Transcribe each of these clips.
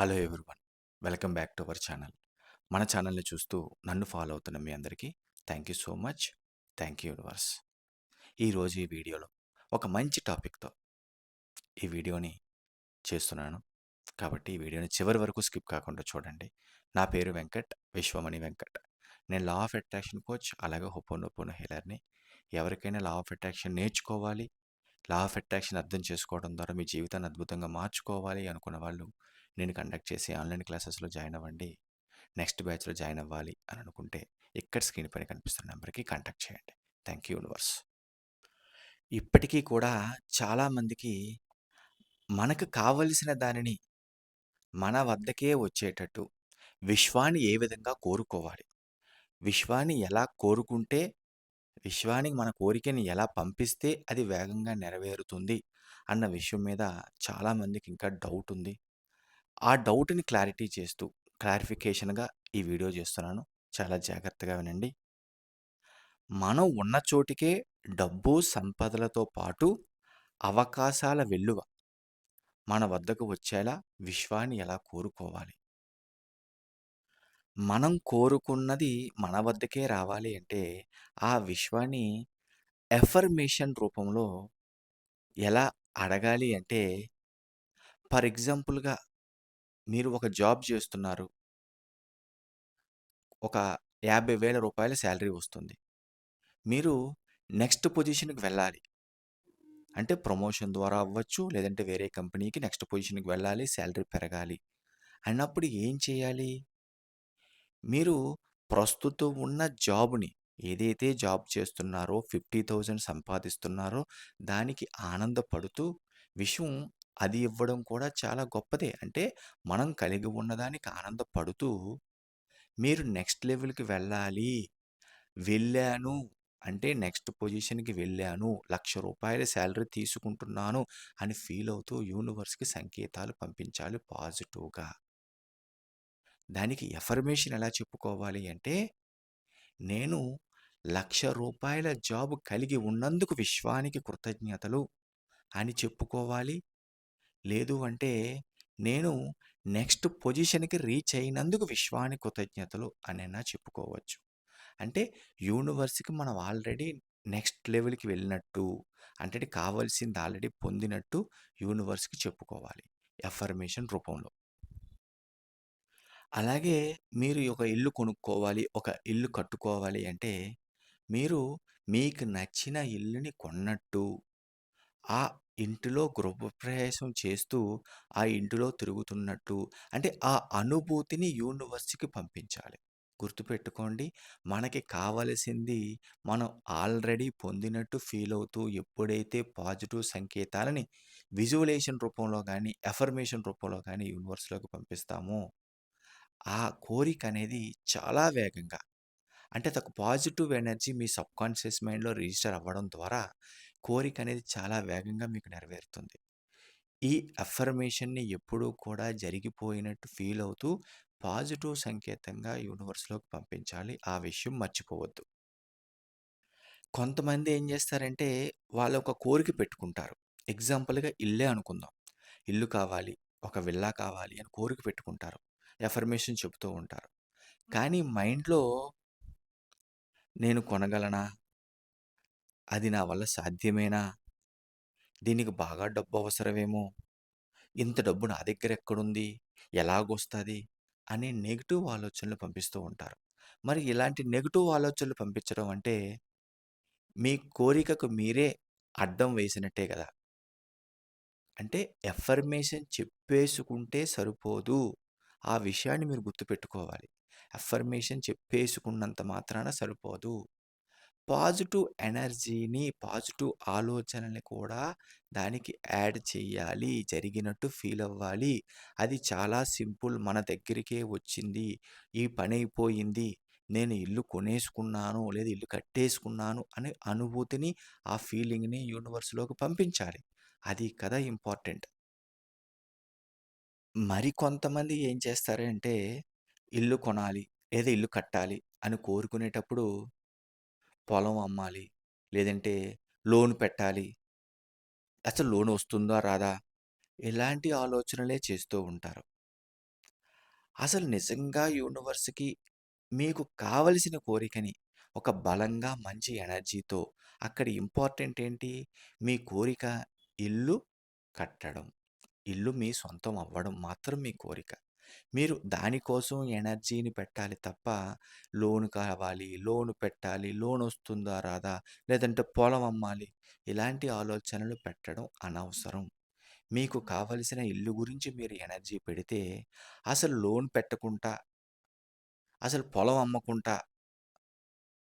Hello everyone. Welcome back to our channel. మన ఛానల్ని చూస్తూ నన్ను ఫాలో అవుతున్న మీ అందరికీ thank you so much. Thank you universe. ఈరోజు ఈ వీడియోలో ఒక మంచి టాపిక్తో ఈ వీడియోని చేస్తున్నాను. కాబట్టి ఈ వీడియోని చివరి వరకు స్కిప్ కాకుండా చూడండి. నా పేరు వెంకట్ విశ్వమణి వెంకట్. నేను లా ఆఫ్ అట్రాక్షన్ కోచ్ అలాగే హొపోనొపోనో హీలర్ని. ఎవరికైనా లా ఆఫ్ అట్రాక్షన్ నేర్చుకోవాలి. లా ఆఫ్ అట్రాక్షన్ అర్థం చేసుకోవడం ద్వారా మీ జీవితాన్ని అద్భుతంగా మార్చుకోవాలి అనుకున్న వాళ్ళు నేను కండక్ట్ చేసే ఆన్లైన్ క్లాసెస్లో జాయిన్ అవ్వండి. నెక్స్ట్ బ్యాచ్లో జాయిన్ అవ్వాలి అని అనుకుంటే ఇక్కడ స్క్రీన్ పైన కనిపిస్తున్న నెంబర్కి కాంటాక్ట్ చేయండి. Thank you universe. ఇప్పటికీ కూడా చాలామందికి మనకు కావలసిన దానిని మన వద్దకే వచ్చేటట్టు విశ్వాన్ని ఏ విధంగా కోరుకోవాలి? విశ్వాన్ని ఎలా కోరుకుంటే విశ్వానికి మన కోరికని ఎలా పంపిస్తే అది వేగంగా నెరవేరుతుంది అన్న విషయం మీద చాలామందికి ఇంకా డౌట్ ఉంది. ఆ డౌట్ని క్లారిటీ చేస్తూ క్లారిఫికేషన్గా ఈ వీడియో చేస్తున్నాను. చాలా జాగ్రత్తగా వినండి. మనం ఉన్న చోటికే డబ్బు సంపదలతో పాటు అవకాశాల వెల్లువ మన వద్దకు వచ్చేలా విశ్వాన్ని ఎలా కోరుకోవాలి? మనం కోరుకున్నది మన వద్దకే రావాలి అంటే ఆ విశ్వాన్ని ఎఫర్మేషన్ రూపంలో ఎలా అడగాలి అంటే ఫర్ ఎగ్జాంపుల్గా మీరు ఒక జాబ్ చేస్తున్నారు. ఒక యాభై వేల రూపాయల శాలరీ వస్తుంది. మీరు నెక్స్ట్ పొజిషన్కి వెళ్ళాలి. అంటే ప్రమోషన్ ద్వారా అవ్వచ్చు లేదంటే వేరే కంపెనీకి నెక్స్ట్ పొజిషన్కి వెళ్ళాలి శాలరీ పెరగాలి. అన్నప్పుడు ఏం చేయాలి? మీరు ప్రస్తుతం ఉన్న జాబ్ని ఏదైతే జాబ్ చేస్తున్నారో ఫిఫ్టీ థౌజండ్ సంపాదిస్తున్నారో దానికి ఆనందపడుతూ విషయం అది ఇవ్వడం కూడా చాలా గొప్పదే. అంటే మనం కలిగి ఉన్నదానికి ఆనందపడుతూ మీరు నెక్స్ట్ లెవెల్కి వెళ్ళాలి. వెళ్ళాను. అంటే నెక్స్ట్ పొజిషన్కి వెళ్ళాను. లక్ష రూపాయల శాలరీ తీసుకుంటున్నాను అని ఫీల్ అవుతూ యూనివర్స్కి సంకేతాలు పంపించాలి పాజిటివ్గా. దానికి ఎఫర్మేషన్ ఎలా చెప్పుకోవాలి అంటే నేను లక్ష రూపాయల జాబ్ కలిగి ఉన్నందుకు విశ్వానికి కృతజ్ఞతలు అని చెప్పుకోవాలి. లేదు అంటే నేను నెక్స్ట్ పొజిషన్కి రీచ్ అయినందుకు విశ్వాని కృతజ్ఞతలు అనైనా చెప్పుకోవచ్చు. అంటే యూనివర్స్కి మనం ఆల్రెడీ నెక్స్ట్ లెవెల్కి వెళ్ళినట్టు అంటే కావాల్సింది ఆల్రెడీ పొందినట్టు యూనివర్స్కి చెప్పుకోవాలి ఎఫర్మేషన్ రూపంలో. అలాగే మీరు ఒక ఇల్లు కొనుక్కోవాలి ఒక ఇల్లు కట్టుకోవాలి అంటే మీరు మీకు నచ్చిన ఇల్లుని కొన్నట్టు ఆ ఇంటిలో గృహప్రవేశం చేస్తూ ఆ ఇంటిలో తిరుగుతున్నట్టు అంటే ఆ అనుభూతిని యూనివర్స్కి పంపించాలి. గుర్తుపెట్టుకోండి మనకి కావలసింది మనం ఆల్రెడీ పొందినట్టు ఫీల్ అవుతూ ఎప్పుడైతే పాజిటివ్ సంకేతాలని విజువలేషన్ రూపంలో కానీ ఎఫర్మేషన్ రూపంలో కానీ యూనివర్స్లోకి పంపిస్తామో ఆ కోరిక అనేది చాలా వేగంగా అంటే ఒక పాజిటివ్ ఎనర్జీ మీ సబ్కాన్షియస్ మైండ్లో రిజిస్టర్ అవ్వడం ద్వారా కోరిక అనేది చాలా వేగంగా మీకు నెరవేరుతుంది. ఈ అఫర్మేషన్ని ఎప్పుడూ కూడా జరిగిపోయినట్టు ఫీల్ అవుతూ పాజిటివ్ సంకేతంగా యూనివర్స్లోకి పంపించాలి. ఆ విషయం మర్చిపోవద్దు. కొంతమంది ఏం చేస్తారంటే వాళ్ళు ఒక కోరిక పెట్టుకుంటారు. ఎగ్జాంపుల్గా ఇల్లే అనుకుందాం. ఇల్లు కావాలి ఒక విల్లా కావాలి అని కోరిక పెట్టుకుంటారు. ఎఫర్మేషన్ చెబుతూ ఉంటారు. కానీ మైండ్లో నేను కొనగలనా? అది నా వల్ల సాధ్యమేనా? దీనికి బాగా డబ్బు అవసరమేమో? ఇంత డబ్బు నా దగ్గర ఎక్కడుంది? ఎలాగొస్తుంది? అనే నెగిటివ్ ఆలోచనలు పంపిస్తూ ఉంటారు. మరి ఇలాంటి నెగిటివ్ ఆలోచనలు పంపించడం అంటే మీ కోరికకు మీరే అడ్డం వేసినట్టే కదా? అంటే ఎఫర్మేషన్ చెప్పేసుకుంటే సరిపోదు. ఆ విషయాన్ని మీరు గుర్తుపెట్టుకోవాలి. ఎఫర్మేషన్ చెప్పేసుకున్నంత మాత్రాన సరిపోదు. పాజిటివ్ ఎనర్జీని పాజిటివ్ ఆలోచనల్ని కూడా దానికి యాడ్ చేయాలి. జరిగినట్టు ఫీల్ అవ్వాలి. అది చాలా సింపుల్ మన దగ్గరికే వచ్చింది. ఈ పని అయిపోయింది. నేను ఇల్లు కొనేసుకున్నాను లేదా ఇల్లు కట్టేసుకున్నాను అనే అనుభూతిని ఆ ఫీలింగ్ని యూనివర్స్లోకి పంపించాలి. అది కదా ఇంపార్టెంట్. మరి కొంతమంది ఏం చేస్తారంటే ఇల్లు కొనాలి లేదా ఇల్లు కట్టాలి అని కోరుకునేటప్పుడు పొలం అమ్మాలి లేదంటే లోన్ పెట్టాలి అసలు లోన్ వస్తుందా రాదా ఇలాంటి ఆలోచనలే చేస్తూ ఉంటారు అసలు నిజంగా యూనివర్స్‌కి మీకు కావలసిన కోరికని ఒక బలంగా మంచి ఎనర్జీతో అక్కడ ఇంపార్టెంట్ ఏంటి? మీ కోరిక ఇల్లు కట్టడం. ఇల్లు మీ సొంతం అవ్వడం మాత్రం మీ కోరిక. మీరు దానికోసం ఎనర్జీని పెట్టాలి తప్ప లోన్ కావాలి, లోన్ పెట్టాలి, లోన్ వస్తుందా రాదా? లేదంటే పొలం అమ్మాలి. ఇలాంటి ఆలోచనలు పెట్టడం అనవసరం. మీకు కావలసిన ఇల్లు గురించి మీరు ఎనర్జీ పెడితే అసలు లోన్ పెట్టకుండా అసలు పొలం అమ్మకుండా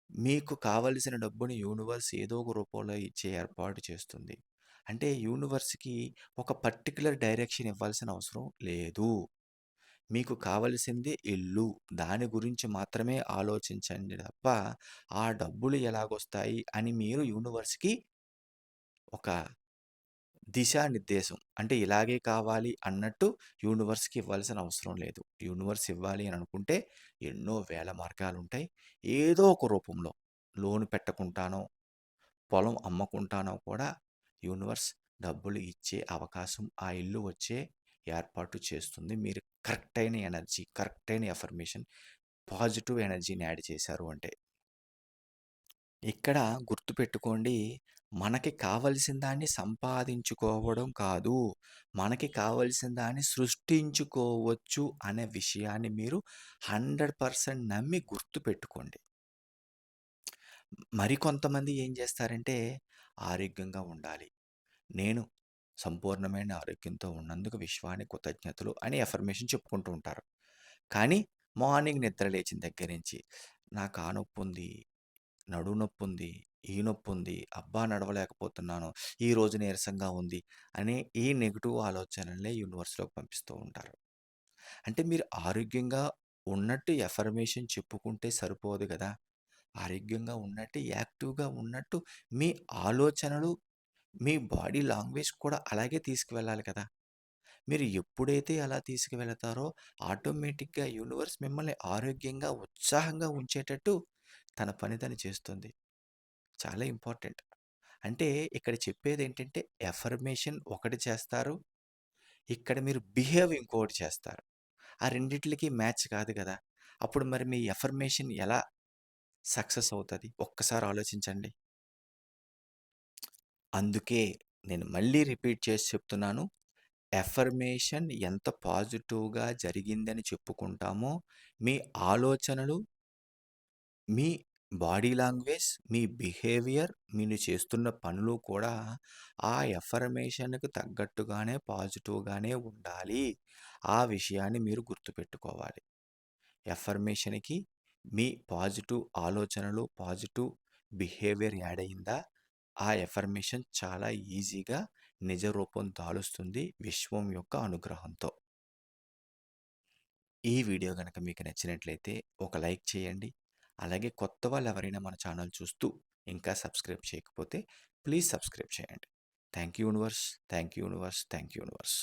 మీకు కావలసిన డబ్బుని యూనివర్స్ ఏదో ఒక రూపంలో ఇచ్చే ఏర్పాటు చేస్తుంది. అంటే యూనివర్స్‌కి ఒక పర్టిక్యులర్ డైరెక్షన్ ఇవ్వాల్సిన అవసరం లేదు. మీకు కావలసింది ఇల్లు. దాని గురించి మాత్రమే ఆలోచించండి తప్ప, ఆ డబ్బులు ఎలాగొస్తాయి అని మీరు యూనివర్స్‌కి ఒక దిశానిర్దేశం అంటే ఇలాగే కావాలి అన్నట్టు యూనివర్స్‌కి ఇవ్వాల్సిన అవసరం లేదు. యూనివర్స్ ఇవ్వాలి అని అనుకుంటే ఎన్నో వేల మార్గాలు ఉంటాయి ఏదో ఒక రూపంలో లోన్ పెట్టకుంటానో పొలం అమ్మకుంటానో కూడా యూనివర్స్ డబ్బులు ఇచ్చే అవకాశం, ఆ ఇల్లు వచ్చే ఏర్పాటు చేస్తుంది. మీరు కరెక్ట్ అయిన ఎనర్జీ, కరెక్ట్ అయిన ఎఫర్మేషన్, పాజిటివ్ ఎనర్జీని యాడ్ చేశారు అంటే. ఇక్కడ గుర్తుపెట్టుకోండి. మనకి కావలసిన దాన్ని సంపాదించుకోవడం కాదు. మనకి కావలసిన దాన్ని సృష్టించుకోవచ్చు అనే విషయాన్ని మీరు 100% నమ్మి గుర్తుపెట్టుకోండి. మరికొంతమంది ఏం చేస్తారంటే, ఆరోగ్యంగా ఉండాలి. నేను సంపూర్ణమైన ఆరోగ్యంతో ఉన్నందుకు విశ్వానికి కృతజ్ఞతలు అని ఎఫర్మేషన్ చెప్పుకుంటూ ఉంటారు. కానీ మార్నింగ్ నిద్ర లేచిన దగ్గర నుంచి నాకు ఆ నడు నొప్పి ఉంది ఈ నొప్పి ఉంది అబ్బా! నడవలేకపోతున్నాను, ఈ రోజు నీరసంగా ఉంది అనే ఈ నెగిటివ్ ఆలోచనలనే యూనివర్స్‌లోకి పంపిస్తూ ఉంటారు. అంటే మీరు ఆరోగ్యంగా ఉన్నట్టు ఎఫర్మేషన్ చెప్పుకుంటే సరిపోదు కదా ఆరోగ్యంగా ఉన్నట్టు, యాక్టివ్‌గా ఉన్నట్టు మీ ఆలోచనలు, మీ బాడీ లాంగ్వేజ్ కూడా అలాగే తీసుకువెళ్ళాలి కదా! మీరు ఎప్పుడైతే అలా తీసుకువెళతారో ఆటోమేటిక్‌గా యూనివర్స్ మిమ్మల్ని ఆరోగ్యంగా, ఉత్సాహంగా ఉంచేటట్టు తన పని తను చేస్తుంది. చాలా ఇంపార్టెంట్. అంటే ఇక్కడ చెప్పేదేంటంటే ఎఫర్మేషన్ ఒకటి చేస్తారు. ఇక్కడ మీరు బిహేవ్ ఇంకోటి చేస్తారు. ఆ రెండిట్లకి మ్యాచ్ కాదు కదా అప్పుడు మరి మీ ఎఫర్మేషన్ ఎలా సక్సెస్ అవుతది? ఒక్కసారి ఆలోచించండి. అందుకే నేను మళ్ళీ రిపీట్ చేసి చెప్తున్నాను. ఎఫర్మేషన్ ఎంత పాజిటివ్‌గా జరిగిందని చెప్పుకుంటామో, మీ ఆలోచనలు మీ బాడీ లాంగ్వేజ్, మీ బిహేవియర్, మీరు చేస్తున్న పనులు కూడా ఆ ఎఫర్మేషన్‌కి తగ్గట్టుగానే పాజిటివ్‌గానే ఉండాలి. ఆ విషయాన్ని మీరు గుర్తుపెట్టుకోవాలి. ఎఫర్మేషన్‌కి మీ పాజిటివ్ ఆలోచనలు, పాజిటివ్ బిహేవియర్ యాడ్ అయిందా, ఆ ఎఫర్మేషన్ చాలా ఈజీగా నిజ రూపం దాలుస్తుంది విశ్వం యొక్క అనుగ్రహంతో. ఈ వీడియో కనుక మీకు నచ్చినట్లయితే ఒక లైక్ చేయండి. అలాగే కొత్త వాళ్ళు ఎవరైనా మన ఛానల్ చూస్తూ ఇంకా సబ్స్క్రైబ్ చేయకపోతే ప్లీజ్ సబ్స్క్రైబ్ చేయండి. Thank you universe. Thank you universe. Thank you universe.